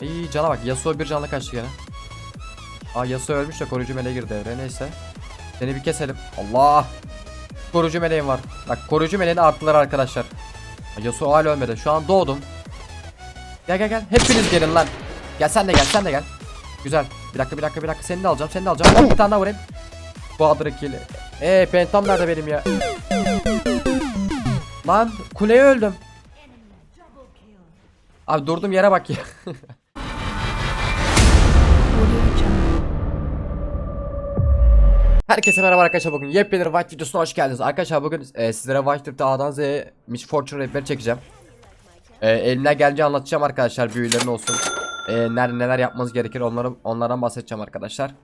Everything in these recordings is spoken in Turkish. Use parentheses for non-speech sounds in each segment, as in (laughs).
İyi cana bak. Yasuo bir canlı kaçtı gene. Aa Yasuo ölmüş de koruyucu meleğe girdi devreye. Neyse. Seni bir keselim. Allah. Koruyucu meleğim var. Bak koruyucu meleğini arttılar arkadaşlar. Yasuo hala ölmedi. Şu an doğdum. Gel gel gel. Hepiniz gelin lan. Gel sen de gel sen de gel. Güzel. Bir dakika bir dakika bir dakika. Seni de alacağım seni de alacağım. Bir tane daha vurayım. Bu adrikili. Eee pentam nerede benim ya? Lan kuleye öldüm. Abi durdum yere bak ya. (laughs) Herkese merhaba arkadaşlar bugün yepyeni White videosuna hoş geldiniz. Arkadaşlar bugün e, sizlere White Trip'te A'dan Z'ye Mitch Fortune rapleri çekeceğim. E, elimden geldiğince anlatacağım arkadaşlar büyülerin olsun. E, neler neler yapmanız gerekir onları onlardan bahsedeceğim arkadaşlar.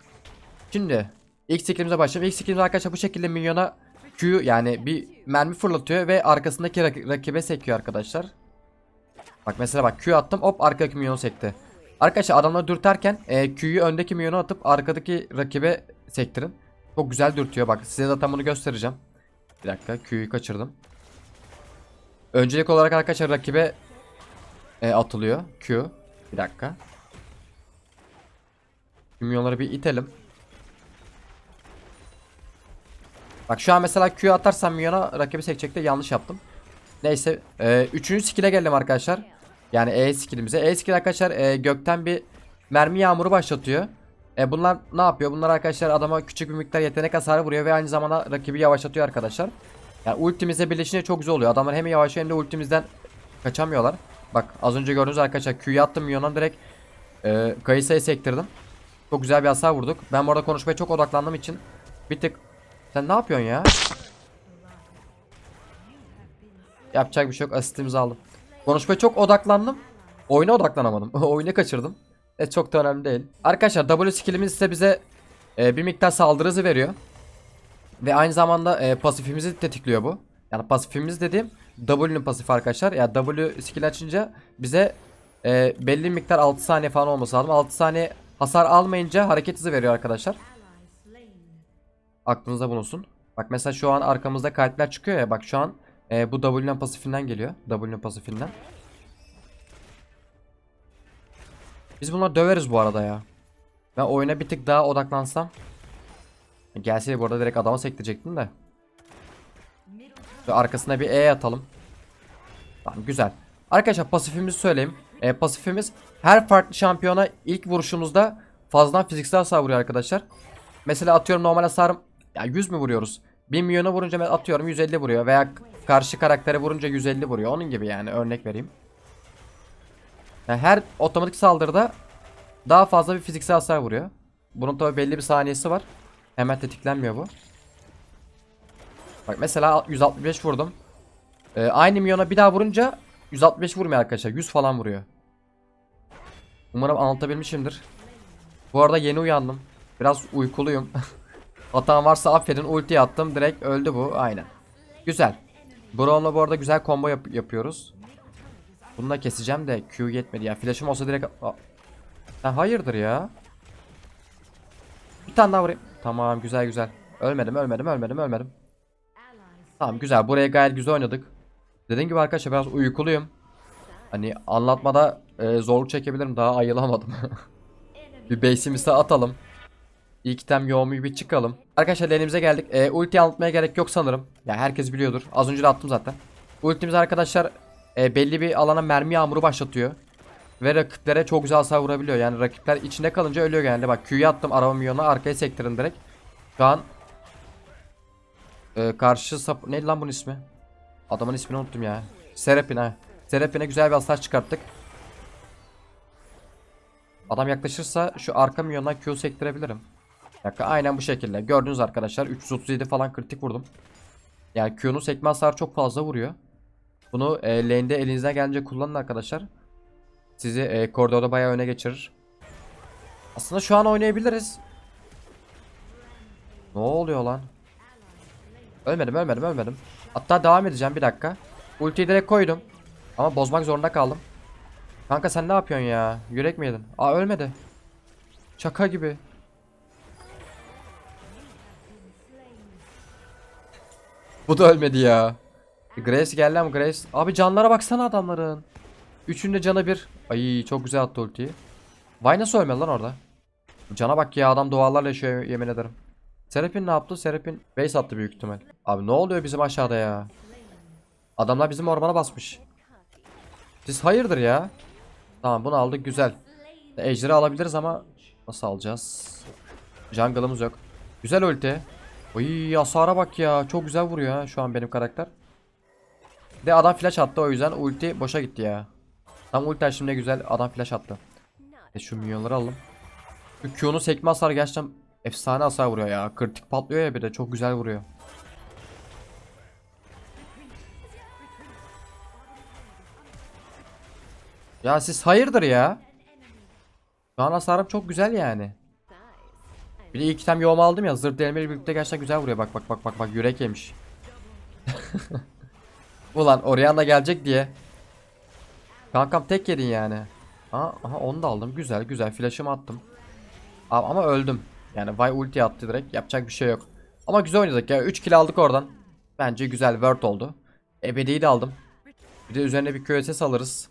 Şimdi ilk skillimize başlayalım. İlk skillimiz arkadaşlar bu şekilde milyona Q yani bir mermi fırlatıyor ve arkasındaki rak- rakibe sekiyor arkadaşlar. Bak mesela bak Q attım hop arkadaki milyonu sekti. Arkadaşlar adamları dürterken e, Q'yu öndeki milyonu atıp arkadaki rakibe sektirin. Çok güzel dürtüyor bak size zaten bunu göstereceğim. Bir dakika Q'yu kaçırdım. Öncelik olarak arkadaşlar rakibe e, atılıyor Q. Bir dakika. Milyonları bir itelim. Bak şu an mesela Q atarsam milyona rakibi sekecekti yanlış yaptım. Neyse. E, üçüncü skill'e geldim arkadaşlar. Yani E skillimize. E skill arkadaşlar e, gökten bir mermi yağmuru başlatıyor. E, bunlar ne yapıyor? Bunlar arkadaşlar adama küçük bir miktar yetenek hasarı vuruyor ve aynı zamanda rakibi yavaşlatıyor arkadaşlar. Yani ultimizle birleşince çok güzel oluyor. Adamlar hem yavaşlıyor hem de ultimizden kaçamıyorlar. Bak az önce gördüğünüz arkadaşlar Q'yu attım milyona direkt e, Kayısa'ya sektirdim. Çok güzel bir hasar vurduk. Ben bu arada konuşmaya çok odaklandığım için bir tık sen ne yapıyorsun ya? Yapacak bir şey yok. Asistimizi aldım. Konuşmaya çok odaklandım. Oyuna odaklanamadım. (laughs) Oyunu kaçırdım. E çok da önemli değil. Arkadaşlar W skillimiz ise bize e, bir miktar saldırı hızı veriyor. Ve aynı zamanda e, pasifimizi tetikliyor bu. Yani pasifimiz dediğim W'nin pasifi arkadaşlar. Ya yani W skill açınca bize e, belli miktar 6 saniye falan olması lazım. 6 saniye hasar almayınca hareket hızı veriyor arkadaşlar. Aklınızda bulunsun. Bak mesela şu an arkamızda kalpler çıkıyor ya. Bak şu an e, bu W'nin pasifinden geliyor. W'nin pasifinden. Biz bunları döveriz bu arada ya. Ben oyuna bir tık daha odaklansam. Gelseydi bu arada direkt adama sektirecektim de. Ve arkasına bir E atalım. Tamam güzel. Arkadaşlar pasifimizi söyleyeyim. E, pasifimiz her farklı şampiyona ilk vuruşumuzda fazladan fiziksel hasar vuruyor arkadaşlar. Mesela atıyorum normal hasarım ya 100 mü vuruyoruz? 1 milyona vurunca atıyorum 150 vuruyor veya karşı karaktere vurunca 150 vuruyor. Onun gibi yani örnek vereyim. Yani her otomatik saldırıda daha fazla bir fiziksel hasar vuruyor. Bunun tabi belli bir saniyesi var. Hemen tetiklenmiyor bu. Bak mesela 165 vurdum. Ee, aynı milyona bir daha vurunca 165 vurmuyor arkadaşlar. 100 falan vuruyor. Umarım anlatabilmişimdir. Bu arada yeni uyandım. Biraz uykuluyum. (laughs) Hatam varsa affedin. Ulti attım. Direkt öldü bu. Aynen. Güzel. Brown'la bu arada güzel combo yap- yapıyoruz. Bunu da keseceğim de Q yetmedi ya. Flash'ım olsa direkt... Ha, hayırdır ya. Bir tane daha vurayım. Tamam güzel güzel. Ölmedim ölmedim ölmedim ölmedim. Tamam güzel. Buraya gayet güzel oynadık. Dediğim gibi arkadaşlar biraz uykuluyum. Hani anlatmada e, zorluk çekebilirim. Daha ayılamadım. (laughs) bir base'imizi atalım. İlk item yoğumu bir çıkalım. Arkadaşlar elimize geldik. E, ulti anlatmaya gerek yok sanırım. Ya herkes biliyordur. Az önce de attım zaten. Ultimiz arkadaşlar e, belli bir alana mermi yağmuru başlatıyor. Ve rakiplere çok güzel hasar vurabiliyor. Yani rakipler içinde kalınca ölüyor genelde. Bak Q'yu attım araba milyonu arkaya sektirin direkt. Şu an e, karşı sap... Neydi lan bunun ismi? Adamın ismini unuttum ya. Serapin ha. Serapin'e güzel bir hasar çıkarttık. Adam yaklaşırsa şu arka milyondan Q sektirebilirim. Aynen bu şekilde. Gördünüz arkadaşlar 337 falan kritik vurdum. Yani Q'nun sekme hasarı çok fazla vuruyor. Bunu e, lane'de elinizden gelince kullanın arkadaşlar. Sizi e, koridorda bayağı öne geçirir. Aslında şu an oynayabiliriz. Ne oluyor lan? Ölmedim ölmedim ölmedim. Hatta devam edeceğim bir dakika. Ultiyi direkt koydum. Ama bozmak zorunda kaldım. Kanka sen ne yapıyorsun ya? Yürek mi yedin? Aa ölmedi. Şaka gibi. Bu da ölmedi ya. Grace geldi ama Grace. Abi canlara baksana adamların. Üçünde canı bir. Ay çok güzel attı ultiyi. Vay nasıl ölmedi lan orada? Cana bak ya adam duvarlarla yaşıyor yemin ederim. Serapin ne yaptı? Serapin base attı büyük ihtimal. Abi ne oluyor bizim aşağıda ya? Adamlar bizim ormana basmış. Siz hayırdır ya? Tamam bunu aldık güzel. Ejderi alabiliriz ama nasıl alacağız? Jungle'ımız yok. Güzel ulti. Oy hasara bak ya. Çok güzel vuruyor ha şu an benim karakter. De adam flash attı o yüzden ulti boşa gitti ya. Tam ulti şimdi güzel adam flash attı. E şu minyonları alalım. Şu Q'nun sekme hasarı gerçekten efsane hasar vuruyor ya. Kritik patlıyor ya bir de çok güzel vuruyor. Ya siz hayırdır ya? Şu an hasarım çok güzel yani. Bir de ilk item yoğumu aldım ya zırh delmeyle birlikte gerçekten güzel vuruyor bak bak bak bak bak yürek yemiş. (laughs) Ulan Orianna gelecek diye. Kankam tek yedin yani. Aha, aha onu da aldım güzel güzel flash'ımı attım. Ama, ama öldüm. Yani Vay ulti attı direkt yapacak bir şey yok. Ama güzel oynadık ya 3 kill aldık oradan. Bence güzel word oldu. Ebedi'yi de aldım. Bir de üzerine bir QSS alırız.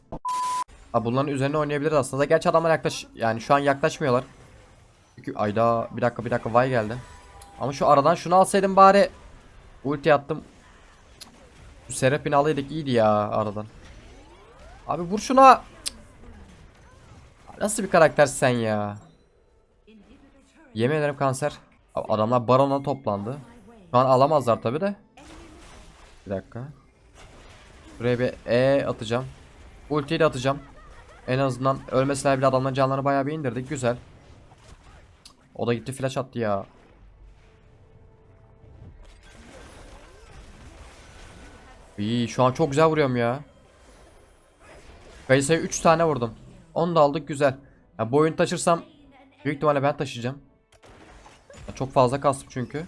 Ha bunların üzerine oynayabiliriz aslında. Gerçi adamlar yaklaş yani şu an yaklaşmıyorlar. Çünkü ayda bir dakika bir dakika vay geldi. Ama şu aradan şunu alsaydım bari. Ulti attım. Şu Serap'ini alaydık iyiydi ya aradan. Abi vur şuna. Nasıl bir karakter sen ya? Yemin ederim kanser. Abi Adamlar barona toplandı. Şu an alamazlar tabi de. Bir dakika. Buraya bir E atacağım. Ultiyi de atacağım. En azından ölmeseler bile adamların canlarını bayağı bir indirdik. Güzel. O da gitti flash attı ya. İyi şu an çok güzel vuruyorum ya. Kayısa'ya 3 tane vurdum. Onu da aldık güzel. Ya bu oyunu taşırsam büyük ihtimalle ben taşıyacağım. Ya çok fazla kastım çünkü.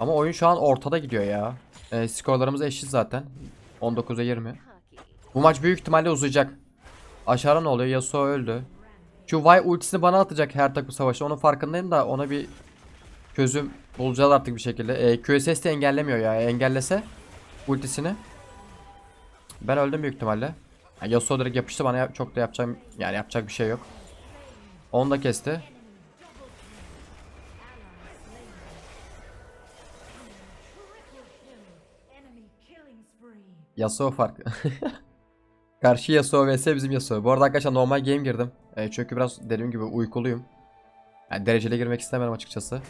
Ama oyun şu an ortada gidiyor ya. E, skorlarımız eşit zaten. 19'a 20. Bu maç büyük ihtimalle uzayacak. Aşağıda ne oluyor? Yasuo öldü. Şu Vay ultisini bana atacak her takım savaşta. Onun farkındayım da ona bir çözüm bulacağız artık bir şekilde. E, QSS de engellemiyor ya. Engellese ultisini. Ben öldüm büyük ihtimalle. Ya Yasuo direkt yapıştı bana çok da yapacağım yani yapacak bir şey yok. Onu da kesti. Yasuo farkı. (laughs) Karşı Yasuo vs bizim Yasuo. Bu arada arkadaşlar normal game girdim. E, çünkü biraz dediğim gibi uykuluyum. Yani dereceli girmek istemiyorum açıkçası.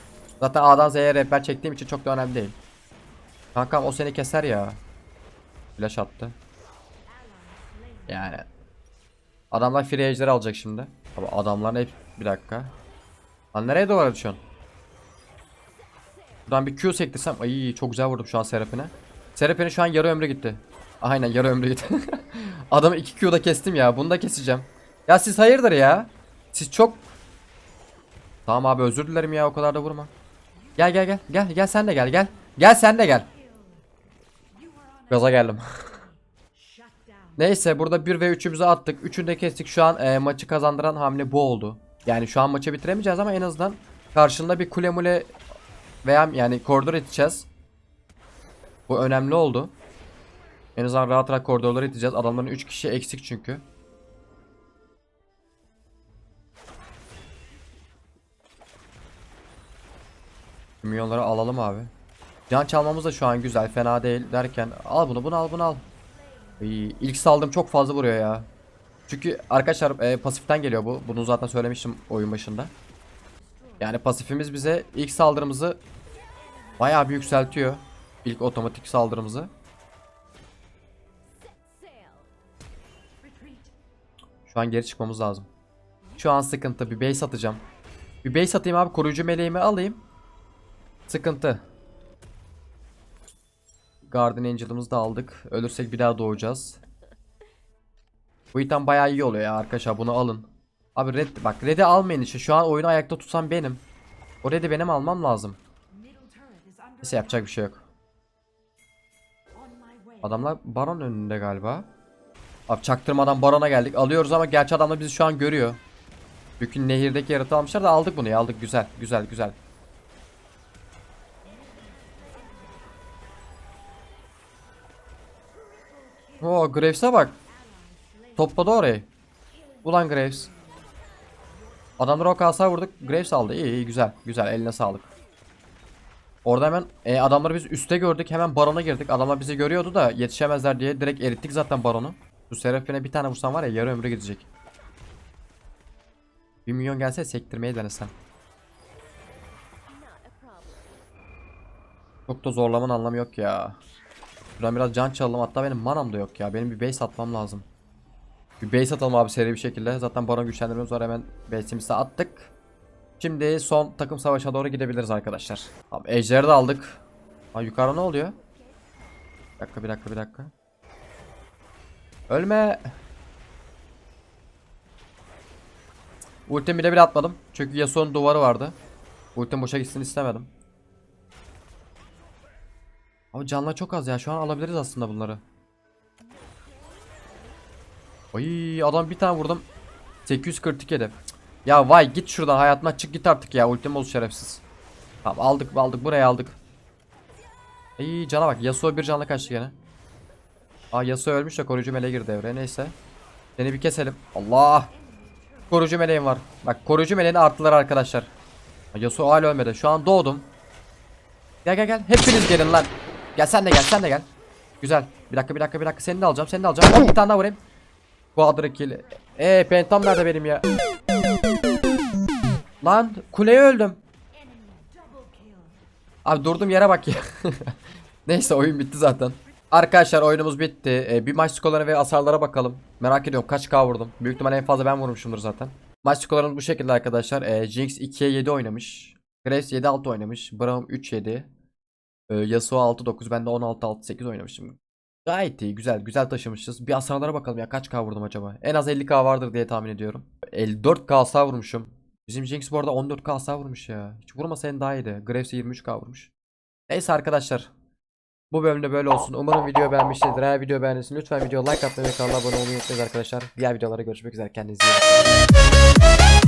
Zaten A'dan Z'ye rehber çektiğim için çok da önemli değil. Kankam o seni keser ya. Flash attı. Yani. Adamlar free ejder alacak şimdi. Abi adamların hep bir dakika. Lan nereye doğru düşüyorsun? Buradan bir Q sektirsem. Ay çok güzel vurdum şu an Serapine. Serapine şu an yarı ömrü gitti. Aynen yarı ömrü gitti. (laughs) Adamı 2 Q'da kestim ya. Bunu da keseceğim. Ya siz hayırdır ya? Siz çok... Tamam abi özür dilerim ya o kadar da vurma. Gel gel gel. Gel gel sen de gel gel. Gel sen de gel. Gaza geldim. (laughs) Neyse burada 1 ve 3'ümüzü attık. 3'ünü de kestik. Şu an e, maçı kazandıran hamle bu oldu. Yani şu an maçı bitiremeyeceğiz ama en azından karşında bir kule mule veya yani koridor iteceğiz. Bu önemli oldu. En azından rahat rahat koridorları iteceğiz. Adamların 3 kişi eksik çünkü. Milyonları alalım abi. Can çalmamız da şu an güzel fena değil derken al bunu bunu al bunu al. İlk saldım çok fazla vuruyor ya. Çünkü arkadaşlar e, pasiften geliyor bu. Bunu zaten söylemiştim oyun başında. Yani pasifimiz bize ilk saldırımızı bayağı bir yükseltiyor. İlk otomatik saldırımızı. Şu an geri çıkmamız lazım. Şu an sıkıntı. Bir base atacağım. Bir base atayım abi. Koruyucu meleğimi alayım. Sıkıntı. Guardian Angel'ımızı da aldık. Ölürsek bir daha doğacağız. Bu item bayağı iyi oluyor ya arkadaşlar. Bunu alın. Abi red bak red'i almayın işte. Şu an oyunu ayakta tutan benim. O red'i benim almam lazım. Neyse yapacak bir şey yok. Adamlar baron önünde galiba. Abi çaktırmadan barona geldik. Alıyoruz ama gerçi adamlar bizi şu an görüyor. Çünkü nehirdeki yaratığı almışlar da aldık bunu ya aldık güzel güzel güzel. Oo Graves'e bak. Topladı orayı. Ulan Graves. Adamlara o kalsa vurduk. Graves aldı. İyi iyi güzel. Güzel eline sağlık. Orada hemen e, adamları biz üste gördük. Hemen barona girdik. Adamlar bizi görüyordu da yetişemezler diye direkt erittik zaten baronu. Şu Seraphine bir tane vursam var ya yarı ömrü gidecek. Bir milyon gelse sektirmeyi denesem. Çok da zorlamanın anlamı yok ya. Şuradan biraz can çalalım. Hatta benim manam da yok ya. Benim bir base atmam lazım. Bir base atalım abi seri bir şekilde. Zaten baron güçlendirmemiz var. Hemen base'imizi attık. Şimdi son takım savaşa doğru gidebiliriz arkadaşlar. Tamam ejderi de aldık. Ha yukarı ne oluyor? Bir dakika bir dakika bir dakika. Ölme. Ultimi bile bile atmadım. Çünkü Yasuo'nun duvarı vardı. Ultim boşa gitsin istemedim. Abi canlar çok az ya. Şu an alabiliriz aslında bunları. Ay adam bir tane vurdum. 842 hedef. Ya vay git şuradan hayatına çık git artık ya. Ultim ol şerefsiz. Tamam aldık aldık buraya aldık. İyi cana bak. Yasuo bir canla kaçtı gene. Aa Yasuo ölmüş de koruyucu meleğe girdi devreye. Neyse. Seni bir keselim. Allah. Koruyucu meleğim var. Bak koruyucu meleğin artıları arkadaşlar. Yasuo hala ölmedi. Şu an doğdum. Gel gel gel. Hepiniz gelin lan. Gel sen de gel sen de gel. Güzel. Bir dakika bir dakika bir dakika. Seni de alacağım. Seni de alacağım. Bir tane daha vurayım. Quadra kill. Eee pentam nerede benim ya? Lan kuleye öldüm. Abi durdum yere bak ya. (laughs) Neyse oyun bitti zaten. Arkadaşlar oyunumuz bitti. Ee, bir maç skorlarına ve hasarlara bakalım. Merak ediyorum kaç K vurdum. Büyük ihtimalle en fazla ben vurmuşumdur zaten. Maç skorlarımız bu şekilde arkadaşlar. Ee, Jinx 2'ye 7 oynamış. Graves 7-6 oynamış. Braum 3-7. Ee, Yasuo 6-9. Ben de 16-6-8 oynamışım. Gayet iyi. Güzel. Güzel taşımışız. Bir hasarlara bakalım ya. Kaç K vurdum acaba? En az 50K vardır diye tahmin ediyorum. 54K hasar vurmuşum. Bizim Jinx bu arada 14K hasar vurmuş ya. Hiç vurmasaydın daha iyiydi. Graves 23K vurmuş. Neyse arkadaşlar. Bu bölümde böyle olsun. Umarım video beğenmişsinizdir. Eğer video beğendiyseniz lütfen video like atmayı ve kanala abone olmayı unutmayın arkadaşlar. Diğer videolara görüşmek üzere. Kendinize iyi bakın.